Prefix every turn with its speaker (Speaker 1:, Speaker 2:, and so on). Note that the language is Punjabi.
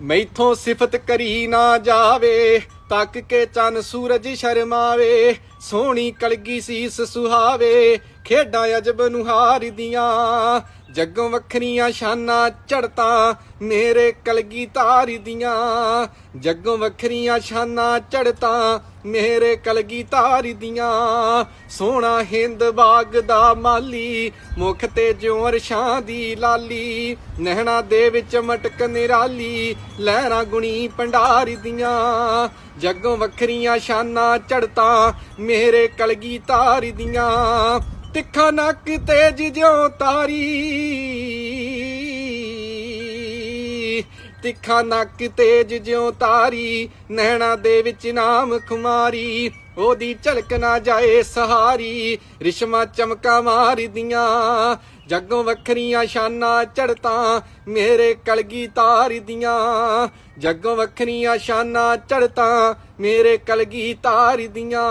Speaker 1: ਮੈਥੋਂ ਸਿਫਤ ਕਰੀ ਨਾ ਜਾਵੇ ਤੱਕ ਕੇ ਚੰਨ ਸੂਰਜ ਸ਼ਰਮਾਵੇ ਸੋਹਣੀ ਕਲਗੀ ਸੀਸ ਸੁਹਾਵੇ ਖੇਡਾਂ ਅਜਬ ਨੁਹਾਰ ਦੀਆਂ ਜੱਗੋਂ ਵੱਖਰੀਆਂ ਸ਼ਾਨਾਂ ਚੜਤਾ ਮੇਰੇ ਕਲਗੀ ਤਾਰ ਦੀਆਂ, ਜੱਗੋਂ ਵੱਖਰੀਆਂ ਸ਼ਾਨਾਂ ਚੜਤਾ ਮੇਰੇ ਕਲਗੀ ਤਾਰ ਦੀਆਂ। ਸੋਹਣਾ ਹਿੰਦ ਬਾਗ ਦਾ ਮਾਲੀ, ਮੁਖ ਤੇ ਜੋਰ ਅਰਸ਼ਾਂ ਦੀ ਲਾਲੀ ਨਹਿਣਾ ਦੇ ਵਿੱਚ ਮਟਕ ਨਿਰਾਲੀ, ਲਹਿਰਾਂ ਗੁਣੀ ਭੰਡਾਰ ਦੀਆਂ। ਜੱਗੋਂ ਵੱਖਰੀਆਂ ਸ਼ਾਨਾਂ ਚੜਤਾ ਮੇਰੇ ਕਲਗੀ ਤਾਰ ਦੀਆਂ। ਤਿੱਖਾ ਨੱਕ ਤੇਜ ਜਿਉਂ ਤਾਰੀ। ਤਿੱਖਾ ਨੱਕ ਤੇਜ ਜਿਉਂ ਤਾਰੀ, ਨੈਣਾ ਦੇ ਵਿੱਚ ਨਾਮ ਖੁਮਾਰੀ। ਉਹਦੀ ਝਲਕ ਨਾ ਜਾਏ ਸਹਾਰੀ, ਰਿਸ਼ਮਾ ਚਮਕਾ ਮਾਰਦੀਆਂ। ਜੱਗੋਂ ਵੱਖਰੀਆਂ ਸ਼ਾਨਾਂ ਚੜਤਾ ਮੇਰੇ ਕਲਗੀ ਤਾਰ ਦੀਆਂ ਜੱਗੋਂ ਵੱਖਰੀਆਂ ਸ਼ਾਨਾਂ ਚੜਤਾ ਮੇਰੇ ਕਲਗੀ ਤਾਰਦੀਆਂ।